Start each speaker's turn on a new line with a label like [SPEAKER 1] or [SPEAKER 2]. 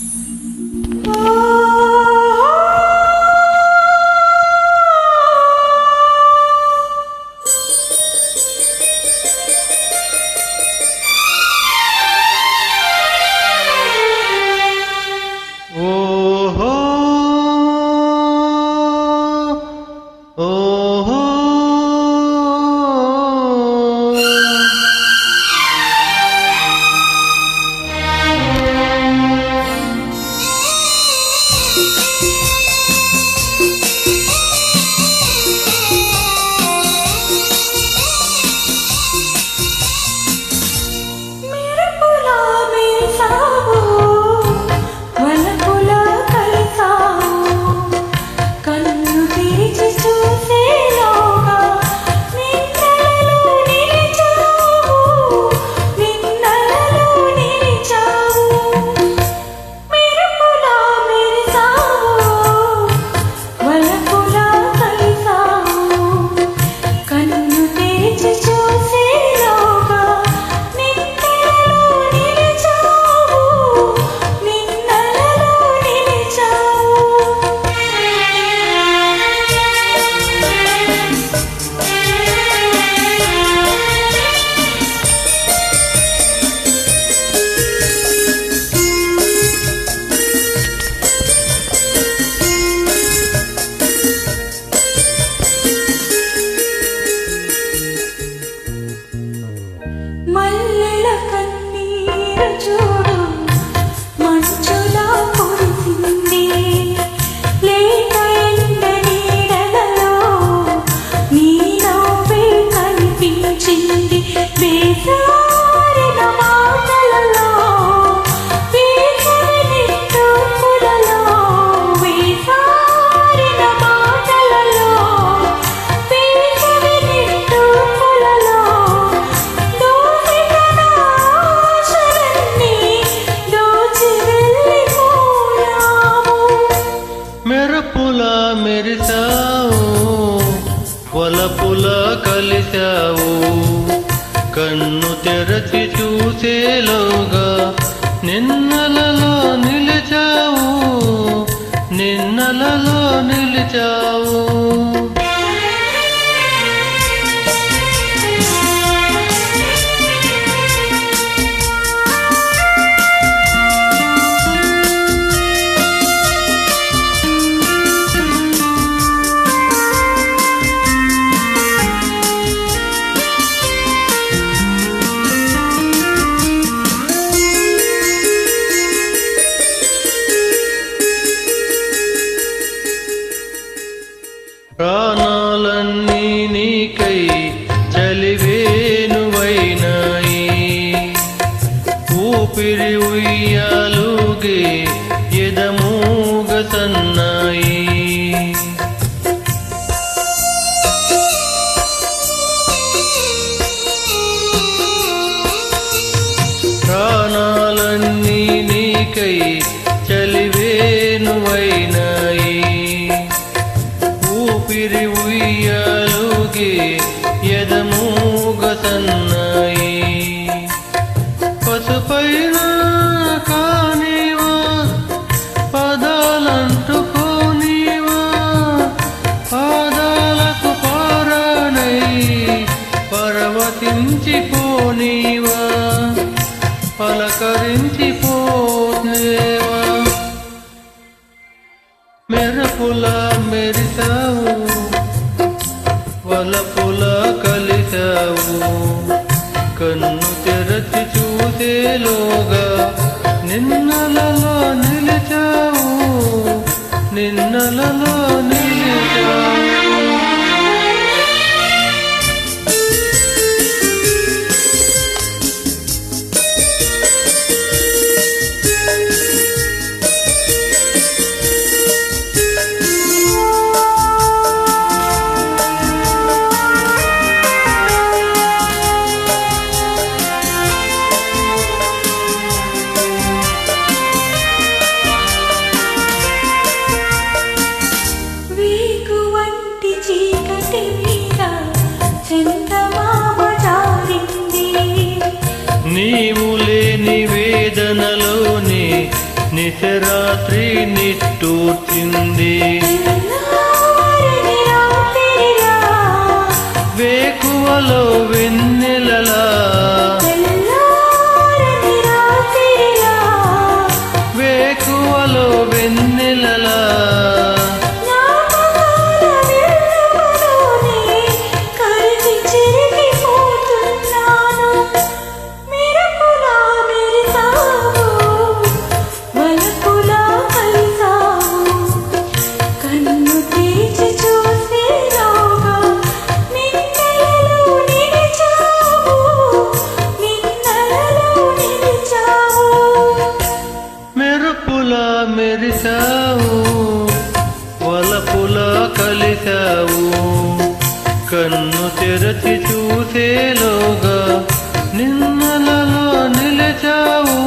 [SPEAKER 1] Mm-hmm. కవులా కలిశావు. కన్ను తెరచి చూసేలోగా నిన్నలలో నిలిచావు. నిన్నలలో నిలిచావు. ఉన్నాయి. పసుపైన కానివా పదాలంటుకోనివా పాదాలకు పారానై పర్వతించిపోనివా పలకరించిపోనేవా. మెరపులా మెరిసావు వలపులా కలిసావు. కన్ను తెరచి చూసేలోగా నిన్ను నివేదనలోనే నిశరాత్రి నిట్టూర్చింది. వేకువలో
[SPEAKER 2] వెన్నె మెరిసావు వలపులా కలిసావు కన్ను తెరచి చూసేలోగా నిన్నలలో నిలిచావు.